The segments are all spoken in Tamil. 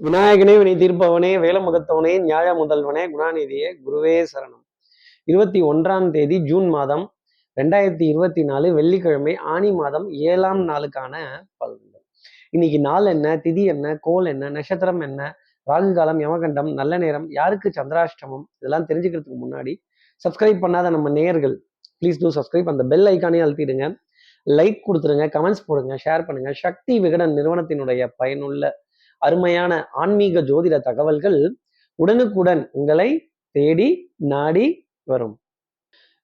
விநாயகனே வினை தீர்ப்பவனே வேலமுகத்தவனே நியாய முதல்வனே குணாநிதியே குருவே சரணம். இருபத்தி ஒன்றாம் தேதி ஜூன் மாதம் ரெண்டாயிரத்தி இருபத்தி நாலு வெள்ளிக்கிழமை ஆணி மாதம் ஏழாம் நாளுக்கான பலன்கள். இன்னைக்கு நாள் என்ன திதி என்ன கோல் என்ன நட்சத்திரம் என்ன ராகு காலம் யமகண்டம் நல்ல நேரம் யாருக்கு சந்திராஷ்டமம் இதெல்லாம் தெரிஞ்சுக்கிறதுக்கு முன்னாடி சப்ஸ்கிரைப் பண்ணாத நம்ம நேர்கள் ப்ளீஸ் டூ சப்ஸ்கிரைப் அந்த பெல் ஐக்கானே அழுத்திடுங்க. லைக் கொடுத்துருங்க கமெண்ட்ஸ் போடுங்க ஷேர் பண்ணுங்க. சக்தி விகடன் நிறுவனத்தினுடைய பயனுள்ள அருமையான ஆன்மீக ஜோதிட தகவல்கள் உடனுக்குடன் உங்களை தேடி நாடி வரும்.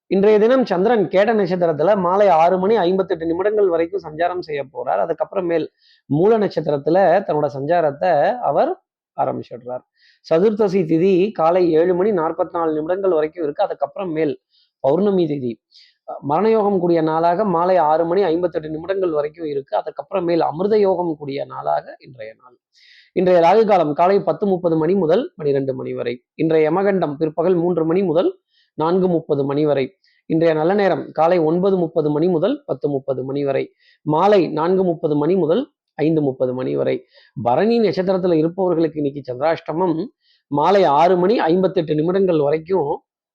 இன்றைய தினம் சந்திரன் கேட்ட நட்சத்திரத்துல மாலை ஆறு மணி ஐம்பத்தெட்டு நிமிடங்கள் வரைக்கும் சஞ்சாரம் செய்ய போறார். அதுக்கப்புறமேல் மூல நட்சத்திரத்துல தன்னோட சஞ்சாரத்தை அவர் ஆரம்பிச்சிடுறார். சதுர்த்தசி திதி காலை ஏழு மணி நாற்பத்தி நாலு நிமிடங்கள் வரைக்கும் இருக்கு. அதுக்கப்புறம் மேல் பௌர்ணமி திதி. மரணயோகம் கூடிய நாளாக மாலை ஆறு மணி ஐம்பத்தெட்டு நிமிடங்கள் வரைக்கும் இருக்கு. அதுக்கப்புறம் மேல் அமிர்த யோகம் கூடிய நாளாக இன்றைய நாள். இன்றைய ராகு காலம் காலை பத்து முப்பது மணி முதல் பனிரெண்டு மணி வரை. இன்றைய யமகண்டம் பிற்பகல் மூன்று மணி முதல் நான்கு முப்பது மணி வரை. இன்றைய நல்ல நேரம் காலை ஒன்பது முப்பது மணி முதல் பத்து முப்பது மணி வரை. மாலை நான்கு முப்பது மணி முதல் ஐந்து முப்பது மணி வரை. பரணி நட்சத்திரத்துல இருப்பவர்களுக்கு இன்னைக்கு சந்திராஷ்டமம் மாலை ஆறு மணி ஐம்பத்தெட்டு நிமிடங்கள் வரைக்கும்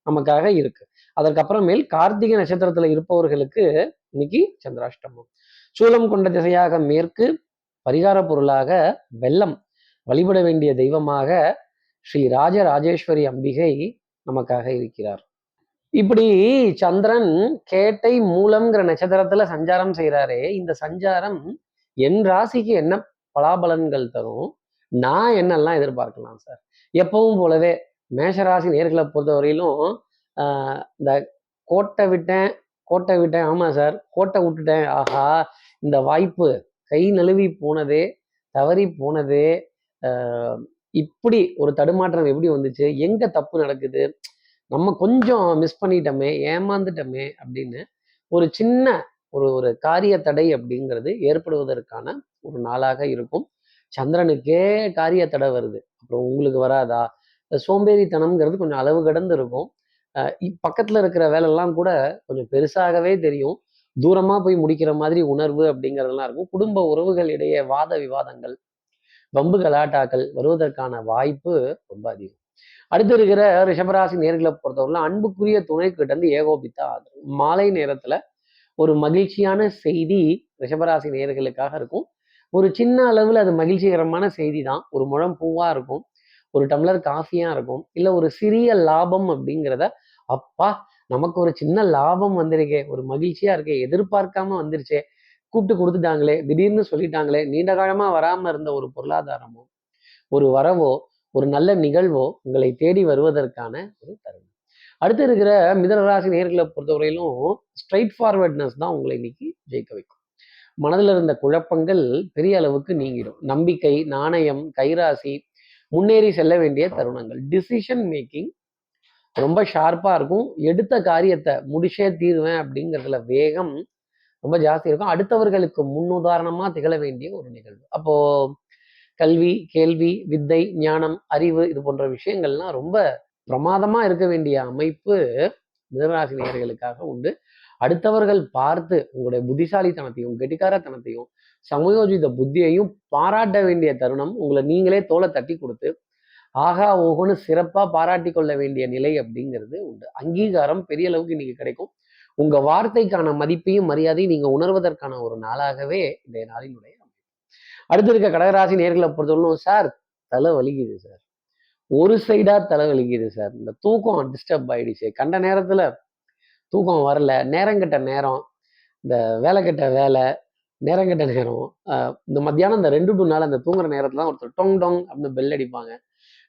நமக்காக இருக்கு. அதற்கப்புறமேல் கார்த்திகை நட்சத்திரத்துல இருப்பவர்களுக்கு இன்னைக்கு சந்திராஷ்டமம். சூலம் கொண்ட திசையாக மேற்கு பரிகார பொருளாக வெள்ளம் வழிபட வேண்டிய தெய்வமாக ஸ்ரீ ராஜராஜேஸ்வரி அம்பிகை நமக்காக இருக்கிறார். இப்படி சந்திரன் கேட்டை மூலம்ங்கிற நட்சத்திரத்துல சஞ்சாரம் செய்கிறாரே இந்த சஞ்சாரம் என் ராசிக்கு என்ன பலாபலன்கள் தரும்? நான் என்னெல்லாம் எதிர்பார்க்கலாம் சார்? எப்பவும் போலவே மேஷராசி நேர்களை பொறுத்தவரையிலும் இந்த கோட்டை விட்டேன் கோட்டை விட்டேன். ஆமாம் சார் கோட்டை விட்டுட்டேன். ஆஹா இந்த வாய்ப்பு. கை நழுவி போனது தவறி போனது இப்படி ஒரு தடுமாற்றம் எப்படி வந்துச்சு? எங்கே தப்பு நடக்குது? நம்ம கொஞ்சம் மிஸ் பண்ணிட்டோமே ஏமாந்துட்டோமே அப்படின்னு ஒரு சின்ன ஒரு ஒரு காரிய தடை அப்படிங்கிறது ஏற்படுவதற்கான ஒரு நாளாக இருக்கும். சந்திரனுக்கே காரிய தடை வருது. அப்புறம் உங்களுக்கு வராதா? சோம்பேறித்தனம்ங்கிறது கொஞ்சம் அளவு கடந்து இருக்கும். பக்கத்துல இருக்கிற வேலையெல்லாம் கூட கொஞ்சம் பெருசாகவே தெரியும். தூரமா போய் முடிக்கிற மாதிரி உணர்வு அப்படிங்கிறதெல்லாம் இருக்கும். குடும்ப உறவுகள் இடையே வாத விவாதங்கள் வம்பு கலாட்டாக்கள் வருவதற்கான வாய்ப்பு ரொம்ப அதிகம். அடுத்து இருக்கிற ரிஷபராசி நேர்களை பொறுத்தவரை அன்புக்குரிய துணை கிட்ட இருந்து ஏகோபித்தா ஆதரவு. மாலை நேரத்துல ஒரு மகிழ்ச்சியான செய்தி ரிஷபராசி நேர்களுக்காக இருக்கும். ஒரு சின்ன அளவில் அது மகிழ்ச்சிகரமான செய்தி தான் ஒரு முழம் பூவா இருக்கும். ஒரு டம்ளர் காஃபியாக இருக்கும் இல்லை ஒரு சிறிய லாபம் அப்படிங்கிறத அப்பா நமக்கு ஒரு சின்ன லாபம் வந்திருக்கே ஒரு மகிழ்ச்சியா இருக்கே எதிர்பார்க்காம வந்துருச்சே கூப்பிட்டு கொடுத்துட்டாங்களே திடீர்னு சொல்லிட்டாங்களே நீண்ட காலமாக வராமல் இருந்த ஒரு பொருளாதாரமோ ஒரு வரவோ ஒரு நல்ல நிகழ்வோ உங்களை தேடி வருவதற்கான ஒரு தருணம். அடுத்து இருக்கிற மிதனராசி நேர்களை பொறுத்தவரையிலும் ஸ்ட்ரைட் ஃபார்வர்ட்னஸ் தான் உங்களை இன்னைக்கு ஜெயிக்க வைக்கும். மனதில் இருந்த குழப்பங்கள் பெரிய அளவுக்கு நீங்கிடும். நம்பிக்கை நாணயம் கைராசி முன்னேறி செல்ல வேண்டிய தருணங்கள். டிசிஷன் மேக்கிங் ரொம்ப ஷார்ப்பாக இருக்கும். எடுத்த காரியத்தை முடிச்சே தீருவேன் அப்படிங்கிறதுல வேகம் ரொம்ப ஜாஸ்தி இருக்கும். அடுத்தவர்களுக்கு முன்னுதாரணமாக திகழ வேண்டிய ஒரு நிகழ்வு. அப்போ கல்வி கேள்வி வித்தை ஞானம் அறிவு இது போன்ற விஷயங்கள்லாம் ரொம்ப பிரமாதமாக இருக்க வேண்டிய அமைப்பு மிதனராசி நேர்களுக்காக உண்டு. அடுத்தவர்கள் பார்த்து உங்களுடைய புத்திசாலித்தனத்தையும் கெட்டிக்காரத்தனத்தையும் சமயோஜித புத்தியையும் பாராட்ட வேண்டிய தருணம் உங்களை நீங்களே தோலை தட்டி கொடுத்து ஆகா ஓகோன்னு சிறப்பாக பாராட்டி கொள்ள வேண்டிய நிலை அப்படிங்கிறது உண்டு. அங்கீகாரம் பெரிய அளவுக்கு இன்னைக்கு கிடைக்கும். உங்க வார்த்தைக்கான மதிப்பையும் மரியாதையும் நீங்க உணர்வதற்கான ஒரு நாளாகவே இந்த நாளினுடைய அடுத்து இருக்க கடகராசி நேர்களை பொறுத்தவரைக்கும் சார் தலை வலிக்குது சார். ஒரு சைடா தலை வலிக்குது சார். இந்த தூக்கம் டிஸ்டர்ப் ஆயிடுச்சு. கண்ட நேரத்துல தூக்கம் வரல நேரங்கெட்ட நேரம் இந்த வேலை கெட்ட வேலை நேரங்கெட்ட நேரம் இந்த மத்தியானம் இந்த ரெண்டு டு நாள் அந்த தூங்குற நேரத்துல ஒருத்தர் டொங் டொங் அப்படின்னு பெல் அடிப்பாங்க.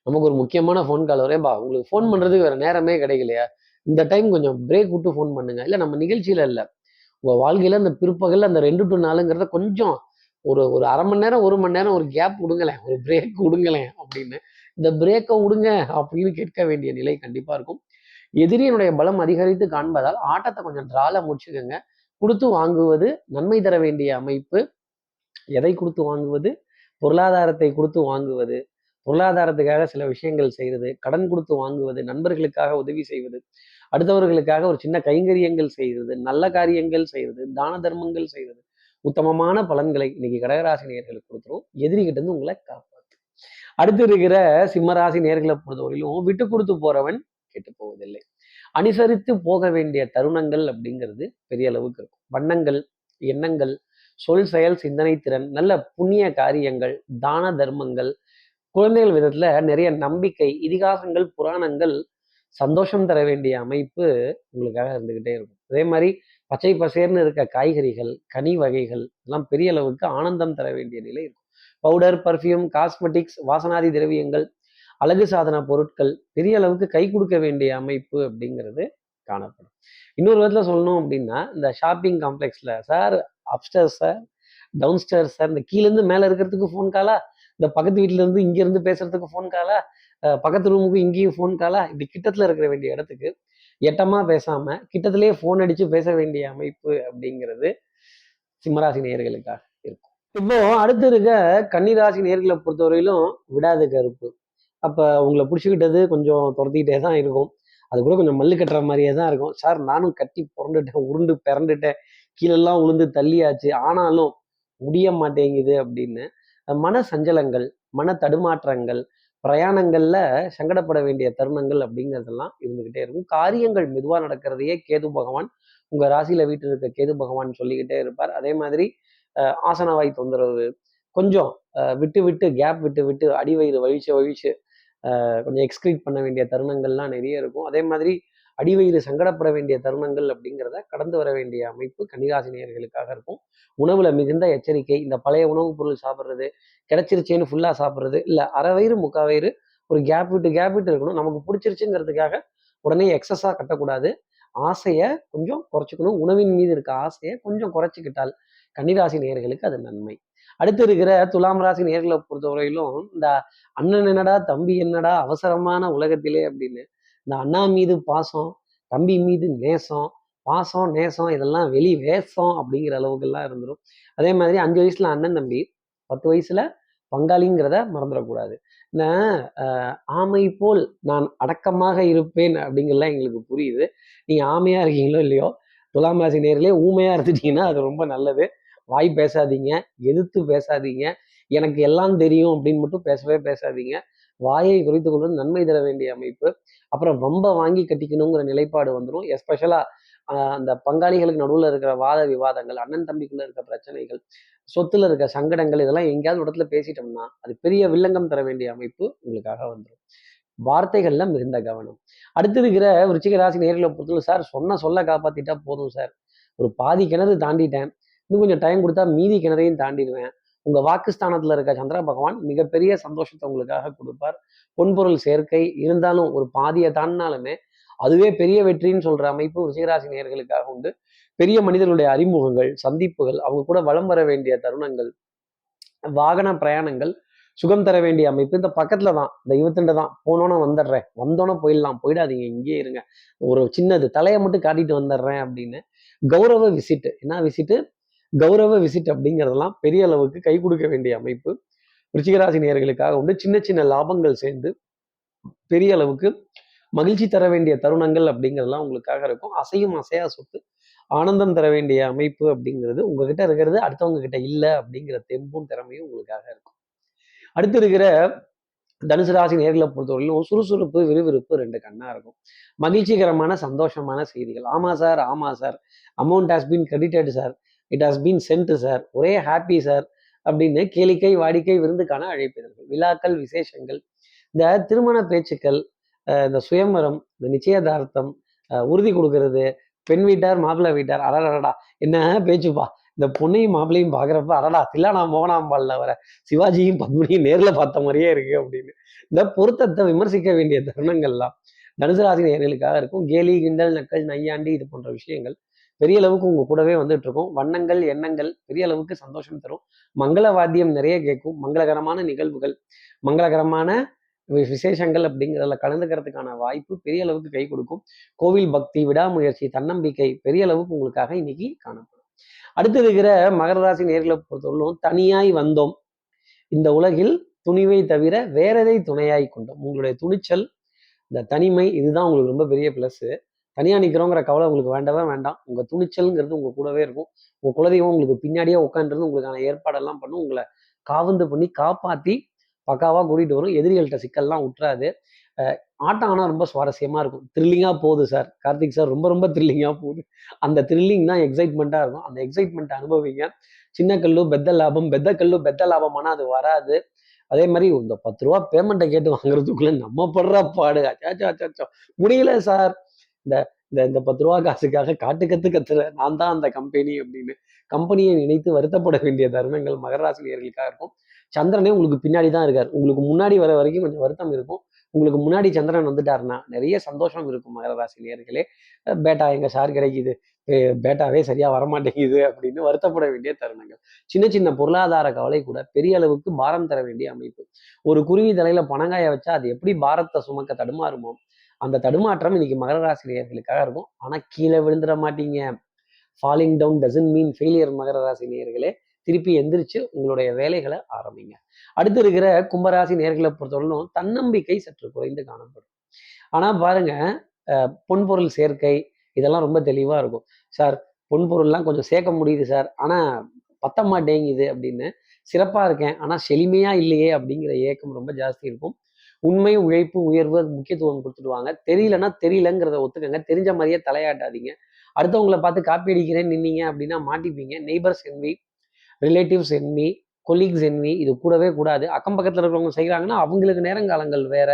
நமக்கு ஒரு முக்கியமான ஃபோன் கால் வரேன்பா உங்களுக்கு ஃபோன் பண்ணுறதுக்கு வேறு நேரமே கிடைக்கலையா? இந்த டைம் கொஞ்சம் பிரேக் விட்டு ஃபோன் பண்ணுங்க. இல்லை நம்ம நிகழ்ச்சியில் இல்லை. உங்கள் வாழ்க்கையில் அந்த பிற்பகல் அந்த ரெண்டு டு நாலுங்கிறத கொஞ்சம் ஒரு ஒரு அரை மணி நேரம் ஒரு மணி நேரம் ஒரு கேப் விடுங்களேன். ஒரு பிரேக் விடுங்களேன் அப்படின்னு. இந்த பிரேக்கை விடுங்க அப்படின்னு கேட்க வேண்டிய நிலை கண்டிப்பாக இருக்கும். எதிரியினுடைய பலம் அதிகரித்து காண்பதால் ஆட்டத்தை கொஞ்சம் டிரால முடிச்சுக்கோங்க. கொடுத்து வாங்குவது நன்மை தர வேண்டிய அமைப்பு. எதை கொடுத்து வாங்குவது? பொருளாதாரத்தை கொடுத்து வாங்குவது. பொருளாதாரத்துக்காக சில விஷயங்கள் செய்யறது கடன் கொடுத்து வாங்குவது. நண்பர்களுக்காக உதவி செய்வது. அடுத்தவர்களுக்காக ஒரு சின்ன கைங்கரியங்கள் செய்யறது நல்ல காரியங்கள் செய்யறது தான தர்மங்கள் செய்யறது உத்தமமான பலன்களை இன்னைக்கு கடகராசி நேர்களுக்கு கொடுத்துரும். எதிரிகிட்ட இருந்து உங்களை காப்பாற்று அடுத்து இருக்கிற சிம்மராசி நேர்களை பொறுத்தவரையிலும் விட்டு கொடுத்து போறவன் கெட்டு போவதில்லை அனுசரித்து போக வேண்டிய தருணங்கள் அப்படிங்கிறது பெரிய அளவுக்கு இருக்கும். வண்ணங்கள் எண்ணங்கள் சொல் செயல் சிந்தனை திறன் நல்ல புண்ணிய காரியங்கள் தான தர்மங்கள் குழந்தைகள் விதத்துல நிறைய நம்பிக்கை இதிகாசங்கள் புராணங்கள் சந்தோஷம் தர வேண்டிய அமைப்பு உங்களுக்காக இருந்துகிட்டே இருக்கும். அதே மாதிரி பச்சை பசேர்னு இருக்க காய்கறிகள் கனி வகைகள் எல்லாம் பெரிய அளவுக்கு ஆனந்தம் தர வேண்டிய நிலை இருக்கும். பவுடர் பர்ஃப்யூம் காஸ்மெட்டிக்ஸ் வாசனாதி திரவியங்கள் அழகு சாதன பொருட்கள் பெரிய அளவுக்கு கை கொடுக்க வேண்டிய அமைப்பு அப்படிங்கிறது காணப்படும். இன்னொரு விதத்தில் சொல்லணும் அப்படின்னா இந்த shopping காம்ப்ளெக்ஸில் sir upstairs sir down sir இந்த கீழேருந்து மேலே இருக்கிறதுக்கு ஃபோன் காலா இந்த பக்கத்து வீட்டிலேருந்து இங்கேருந்து பேசுறதுக்கு ஃபோன் காலா பக்கத்து ரூமுக்கு இங்கேயும் ஃபோன் காலா இப்படி கிட்டத்தில் இருக்கிற வேண்டிய இடத்துக்கு எட்டமாக பேசாமல் கிட்டத்திலே ஃபோன் அடித்து பேச வேண்டிய அமைப்பு அப்படிங்கிறது சிம்மராசி நேர்களுக்காக இருக்கும். இப்போ அடுத்து இருக்க கன்னிராசி நேர்களை பொறுத்தவரையிலும் விடாது கருப்பு. அப்போ உங்களை பிடிச்சிக்கிட்டது கொஞ்சம் துரத்திக்கிட்டே தான் இருக்கும். அது கூட கொஞ்சம் மல்லு கட்டுற மாதிரியே தான் இருக்கும். சார் நானும் கட்டி புரண்டுட்டேன் உருண்டு பிறண்டுட்டேன். கீழெல்லாம் உளுந்து தள்ளியாச்சு. ஆனாலும் முடிய மாட்டேங்குது அப்படின்னு மன சஞ்சலங்கள் மன தடுமாற்றங்கள் பிரயாணங்களில் சங்கடப்பட வேண்டிய தருணங்கள் அப்படிங்கிறதெல்லாம் இருந்துக்கிட்டே இருக்கும். காரியங்கள் மெதுவாக நடக்கிறதையே கேது பகவான் உங்கள் ராசியில் வீட்டில் இருக்க கேது பகவான் சொல்லிக்கிட்டே இருப்பார். அதே மாதிரி ஆசனவாய் தொந்தரவு கொஞ்சம் விட்டு விட்டு கேப் விட்டு விட்டு அடிவயிறு வழிச்சு வழிச்சு கொஞ்சம் எக்ஸ்கிரீட் பண்ண வேண்டிய தருணங்கள்லாம் நிறைய இருக்கும். அதே மாதிரி அடிவயிறு சங்கடப்பட வேண்டிய தருணங்கள் அப்படிங்கிறத கடந்து வர வேண்டிய அமைப்பு கன்னிராசினியர்களுக்காக இருக்கும். உணவுல மிகுந்த எச்சரிக்கை இந்த பழைய உணவுப் பொருள் சாப்பிட்றது கிடைச்சிருச்சேன்னு ஃபுல்லாக சாப்பிட்றது இல்லை அரை வயிறு முக்கால் வயிறு ஒரு கேப் விட்டு கேப் விட்டு இருக்கணும். நமக்கு பிடிச்சிருச்சுங்கிறதுக்காக உடனே எக்ஸஸாக கட்டக்கூடாது. ஆசையை கொஞ்சம் குறைச்சிக்கணும். உணவின் மீது இருக்க ஆசையை கொஞ்சம் குறைச்சிக்கிட்டால் கன்னிராசி நேர்களுக்கு அது நன்மை. அடுத்து இருக்கிற துலாம் ராசி நேர்களை பொறுத்தவரையிலும் இந்த அண்ணன் என்னடா தம்பி என்னடா அவசரமான உலகத்திலே அப்படின்னு இந்த அண்ணா மீது பாசம் தம்பி மீது நேசம் பாசம் நேசம் இதெல்லாம் வெளி வேசம் அப்படிங்கிற அளவுக்கெல்லாம் இருந்துடும் அதே மாதிரி அஞ்சு வயசுல அண்ணன் தம்பி பத்து வயசுல பங்காளிங்கிறத மறந்துடக்கூடாது. இந்த ஆமை போல் நான் அடக்கமாக இருப்பேன் அப்படிங்கிறலாம் எங்களுக்கு புரியுது. நீங்க ஆமையா இருக்கீங்களோ இல்லையோ துலாம் ராசி நேரிலே ஊமையா இருந்துட்டீங்கன்னா அது ரொம்ப நல்லது. வாய் பேசாதீங்க எதிர்த்து பேசாதீங்க எனக்கு எல்லாம் தெரியும் அப்படின்னு மட்டும் பேசவே பேசாதீங்க. வாயை குறைத்து கொண்டு நன்மை தர வேண்டிய அமைப்பு. அப்புறம் ரொம்ப வாங்கி கட்டிக்கணுங்கிற நிலைப்பாடு வந்துடும் எஸ்பெஷலாக அந்த பங்காளிகளுக்கு நடுவில் இருக்கிற வாத விவாதங்கள் அண்ணன் தம்பிக்குள்ள இருக்கிற பிரச்சனைகள் சொத்துல இருக்க சங்கடங்கள் இதெல்லாம் எங்கேயாவது இடத்துல பேசிட்டோம்னா அது பெரிய வில்லங்கம் தர வேண்டிய அமைப்பு உங்களுக்காக வந்துடும் வார்த்தைகள்ல மிகுந்த கவனம். அடுத்து இருக்கிற விருச்சிக ராசி நேர்களை பொறுத்தவரை சார் சொன்ன சொல்ல காப்பாத்திட்டா போதும் சார். ஒரு பாதி கிணறு தாண்டிட்டேன். இன்னும் கொஞ்சம் டைம் கொடுத்தா மீதி கிணறையும் தாண்டிடுவேன். உங்க வாக்குஸ்தானத்துல இருக்க சந்திர பகவான் மிகப்பெரிய சந்தோஷத்தை உங்களுக்காக கொடுப்பார். பொன்பொருள் சேர்க்கை இருந்தாலும் ஒரு பாதியை தாண்டினாலுமே அதுவே பெரிய வெற்றின்னு சொல்ற அமைப்பு ரிஷிகராசி நேர்களுக்காக உண்டு. பெரிய மனிதர்களுடைய அறிமுகங்கள் சந்திப்புகள் அவங்க கூட வளம் வர வேண்டிய தருணங்கள் வாகன பிரயாணங்கள் சுகம் தர வேண்டிய அமைப்பு இந்த பக்கத்துல தான் இந்த இருபத்திரெண்டு தான். போனோன்னு வந்துடுறேன். வந்தோன்னே போயிடலாம். போயிடாதீங்க. இங்கேயே இருங்க. ஒரு சின்னது தலையை மட்டும் காட்டிட்டு வந்துடுறேன் அப்படின்னு. கௌரவ விசிட்டு என்ன விசிட்டு கௌரவ விசிட் அப்படிங்கிறதெல்லாம் பெரிய அளவுக்கு கை கொடுக்க வேண்டிய அமைப்பு. ரிச்சிகராசி நேர்களுக்காக உண்டு. சின்ன சின்ன லாபங்கள் சேர்ந்து பெரிய அளவுக்கு மகிழ்ச்சி தர வேண்டிய தருணங்கள் அப்படிங்கிறதெல்லாம் உங்களுக்காக இருக்கும். அசையும் அசையா சொத்து ஆனந்தம் தர வேண்டிய அமைப்பு அப்படிங்கிறது உங்ககிட்ட இருக்கிறது. அடுத்தவங்க கிட்ட இல்லை அப்படிங்கிற தெம்பும் திறமையும் உங்களுக்காக இருக்கும். அடுத்து இருக்கிற தனுசு ராசி நேர்களை பொறுத்தவரையிலும் சுறுசுறுப்பு விறுவிறுப்பு ரெண்டு கண்ணா இருக்கும். மகிழ்ச்சிகரமான சந்தோஷமான செய்திகள். ஆமா சார் ஆமா sir. Amount has been credited sir it has been sent sir ஒரே ஹாப்பி சார் அப்படின்னு கேளிக்கை வாடிக்கை விருந்துக்கான அழைப்பிதழ்கள் விழாக்கள் விசேஷங்கள் இந்த திருமண பேச்சுக்கள் இந்த சுயம்பரம் இந்த நிச்சயதார்த்தம் உறுதி கொடுக்கறது பெண் வீட்டார் மாப்பிள்ளை வீட்டார் அடடா என்ன பேச்சுப்பா? இந்த பொண்ணையும் மாப்பிள்ளையும் பார்க்குறப்ப அடடா தில்லானா மோகனாம்பாள்ல வர சிவாஜியும் பத்மினியும் நேரில் பார்த்த மாதிரியே இருக்கு அப்படின்னு. இந்த பொருத்தத்தை விமர்சிக்க வேண்டிய தருணங்கள்லாம் தனுசு ராசி நேர்களுக்காக இருக்கும். கேலி கிண்டல் நக்கல் நையாண்டி இது போன்ற விஷயங்கள் பெரிய அளவுக்கு உங்க கூடவே வந்துட்டு இருக்கும். வண்ணங்கள் எண்ணங்கள் பெரிய அளவுக்கு சந்தோஷம் தரும். மங்கள வாத்தியம் நிறைய கேட்கும். மங்களகரமான நிகழ்வுகள் மங்களகரமான விசேஷங்கள் அப்படிங்கிறதுல கலந்துக்கிறதுக்கான வாய்ப்பு பெரிய அளவுக்கு கை கொடுக்கும். கோவில் பக்தி விடாமுயற்சி தன்னம்பிக்கை பெரிய அளவுக்கு உங்களுக்காக இன்னைக்கு காணப்படும். அடுத்து இருக்கிற மகர ராசி நேர்களை பொறுத்தவரைக்கும் தனியாய் வந்தோம். இந்த உலகில் துணிவை தவிர வேறதை துணையாய் கொண்டோம். உங்களுடைய துணிச்சல் இந்த தனிமை இதுதான் உங்களுக்கு ரொம்ப பெரிய பிளஸ் தனியாக நிற்கிறோங்கிற கவலை உங்களுக்கு வேண்டவே வேண்டாம். உங்கள் துணிச்சல்ங்கிறது உங்கள் கூடவே இருக்கும். உங்கள் குலதெய்வம் உங்களுக்கு பின்னாடியே உட்காந்துருந்து உங்களுக்கான ஏற்பாடெல்லாம் பண்ணும். உங்களை காவந்து பண்ணி காப்பாற்றி பக்காவாக கூட்டிகிட்டு வரும். எதிரிகள்கிட்ட சிக்கல்லாம் விட்டுறாது ஆட்டம் ஆனால் ரொம்ப சுவாரஸ்யமாக இருக்கும். த்ரில்லிங்காக போகுது சார் கார்த்திக் சார் ரொம்ப ரொம்ப த்ரில்லிங்காக போகுது. அந்த த்ரில்லிங் தான் எக்ஸைட்மெண்ட்டாக இருக்கும். அந்த எக்ஸைட்மெண்ட் அனுபவிங்க. சின்ன கல்லு பெத்த லாபம். பெத்த கல்லு பெத்த லாபம் ஆனால் அது வராது. அதே மாதிரி இந்த பத்து ரூபா பேமெண்ட்டை கேட்டு வாங்குறதுக்குள்ள நம்ம படுற பாடு. அச்சாச்சோ அச்சாச்சோ. முடியல சார் இந்த இந்த இந்த பத்து ரூபா காசுக்காக காட்டு கத்து நான் தான் அந்த கம்பெனி அப்படின்னு. கம்பெனியை நினைத்து வருத்தப்பட வேண்டிய தருணங்கள் மகராசிரியர்களுக்காக இருக்கும். சந்திரனே உங்களுக்கு பின்னாடி தான் இருக்கார். உங்களுக்கு முன்னாடி வர வரைக்கும் கொஞ்சம் வருத்தம் இருக்கும். உங்களுக்கு முன்னாடி சந்திரன் வந்துட்டாருன்னா நிறைய சந்தோஷம் இருக்கும் மகர ராசி நேர்களே பேட்டா எங்க சார் கிடைக்குது. பேட்டாவே சரியா வரமாட்டேங்குது அப்படின்னு வருத்தப்பட வேண்டிய தருணங்கள். சின்ன சின்ன பொருளாதார கவலை கூட பெரிய அளவுக்கு பாரம் தர வேண்டிய அமைப்பு. ஒரு குருவி தலையில பணங்காய வச்சா அது எப்படி பாரத்தை சுமக்க தடுமாறுமோ அந்த தடுமாற்றம் இன்னைக்கு மகர ராசி நேயர்களுக்காக இருக்கும். ஆனால் கீழே விழுந்துட மாட்டீங்க. Falling down doesn't mean failure மகர ராசி நேயர்களே திருப்பி எந்திரிச்சு உங்களுடைய வேலைகளை ஆரம்பிங்க. அடுத்து இருக்கிற கும்பராசி நேர்களை பொறுத்தவரையிலும் தன்னம்பிக்கை சற்று குறைந்து காணப்படும். ஆனால் பாருங்க பொன்பொருள் சேர்க்கை இதெல்லாம் ரொம்ப தெளிவாக இருக்கும். சார் பொன்பொருள்லாம் கொஞ்சம் சேர்க்க முடியுது சார். ஆனால் பத்த மாட்டேங்குது அப்படின்னு சிறப்பாக இருக்கேன். ஆனால் செழுமையாக இல்லையே அப்படிங்கிற ஏக்கம் ரொம்ப ஜாஸ்தி இருக்கும். உண்மை உழைப்பு உயர்வு முக்கியத்துவம் கொடுத்துடுவாங்க. தெரியலன்னா தெரியலங்கிறத ஒத்துக்கங்க. தெரிஞ்ச மாதிரியே தலையாட்டாதீங்க. அடுத்தவங்கள பார்த்து காப்பி அடிக்கிறேன் நின்னீங்க அப்படின்னா மாட்டிப்பீங்க. Neighbours envy relatives envy colleagues envy இது கூடவே கூடாது. அக்கம் பக்கத்தில் இருக்கிறவங்க செய்கிறாங்கன்னா அவங்களுக்கு நேரங்காலங்கள் வேற.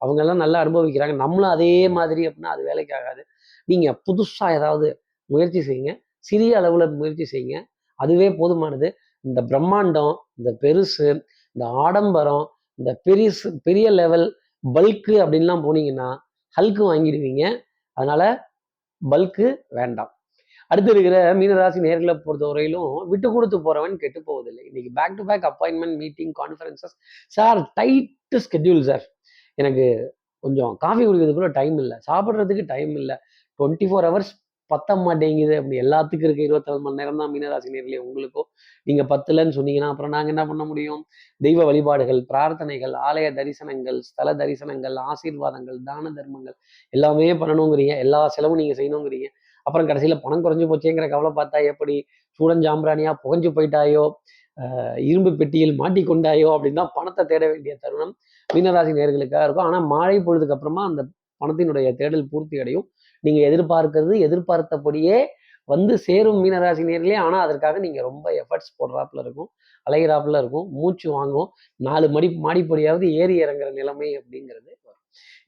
அவங்கெல்லாம் நல்லா அனுபவிக்கிறாங்க. நம்மளும் அதே மாதிரி அப்படின்னா அது வேலைக்கு ஆகாது. நீங்கள் புதுசாக ஏதாவது முயற்சி செய்யுங்க. சிறிய அளவில் முயற்சி செய்யுங்க. அதுவே போதுமானது. இந்த பிரம்மாண்டம் இந்த பெருசு இந்த ஆடம்பரம் இந்த பெரிய பெரிய லெவல் பல்க்கு அப்படின்லாம் போனீங்கன்னா ஹல்க்கு வாங்கிடுவீங்க. அதனால பல்க்கு வேண்டாம். அடுத்து இருக்கிற மீனராசி நேர்களை பொறுத்தவரையிலும் விட்டு கொடுத்து போறவன் கெட்டு போவதில்லை. இன்னைக்கு back to back appointment meeting conferences sir tight schedule sir. எனக்கு கொஞ்சம் காஃபி குடிக்கிறதுக்குள்ள டைம் இல்லை. சாப்பிட்றதுக்கு டைம் இல்லை. டுவெண்ட்டி ஃபோர் ஹவர்ஸ் பத்த மாட்டேங்குது. அப்படி எல்லாத்துக்கும் இருக்க இருபத்தாறு மணி நேரம் தான் மீனராசி நேர்களே உங்களுக்கோ நீங்க பத்தலன்னு சொன்னீங்கன்னா அப்புறம் நாங்க என்ன பண்ண முடியும்? தெய்வ வழிபாடுகள் பிரார்த்தனைகள் ஆலய தரிசனங்கள் ஸ்தல தரிசனங்கள் ஆசீர்வாதங்கள் தான தர்மங்கள் எல்லாமே பண்ணணுங்கிறீங்க. எல்லா செலவும் நீங்க செய்யணுங்கிறீங்க. அப்புறம் கடைசியில பணம் குறைஞ்சு போச்சேங்கிற கவலை பார்த்தா எப்படி? சூடஞ்சாம்பிராணியா புகஞ்சு போயிட்டாயோ? இரும்பு பெட்டியில் மாட்டிக்கொண்டாயோ? அப்படின்னு தான் பணத்தை தேட வேண்டிய தருணம் மீனராசி நேர்களுக்காக இருக்கும். ஆனா மாலை பொழுதுக்கு அப்புறமா அந்த பணத்தினுடைய தேடல் பூர்த்தி அடையும். நீங்க எதிர்பார்க்கிறது எதிர்பார்த்தபடியே வந்து சேரும் மீனராசி நேர்களே ஆனா அதற்காக நீங்க ரொம்ப எஃபர்ட்ஸ் போடுறாப்புல இருக்கும். அலைகிறாப்புல இருக்கும். மூச்சு வாங்கும். நாலு மடி மாடிப்படியாவது ஏறி இறங்குற நிலைமை அப்படிங்கிறது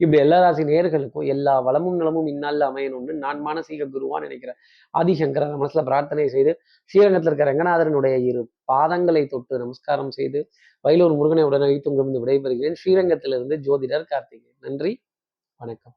இப்படி எல்லா ராசி நேர்களுக்கும் எல்லா வளமும் நலமும் இந்நாளில் அமையணும்னு நான் மானசீக குருவா நினைக்கிறேன் ஆதிசங்கர மனசுல பிரார்த்தனை செய்து ஸ்ரீரங்கத்தில் இருக்கிற ரங்கநாதரனுடைய இரு பாதங்களை தொட்டு நமஸ்காரம் செய்து வயலூர் முருகனை உடனே வைத்து உங்களிருந்து விடைபெறுகிறேன். ஸ்ரீரங்கத்திலிருந்து ஜோதிடர் கார்த்திகேயன். நன்றி. வணக்கம்.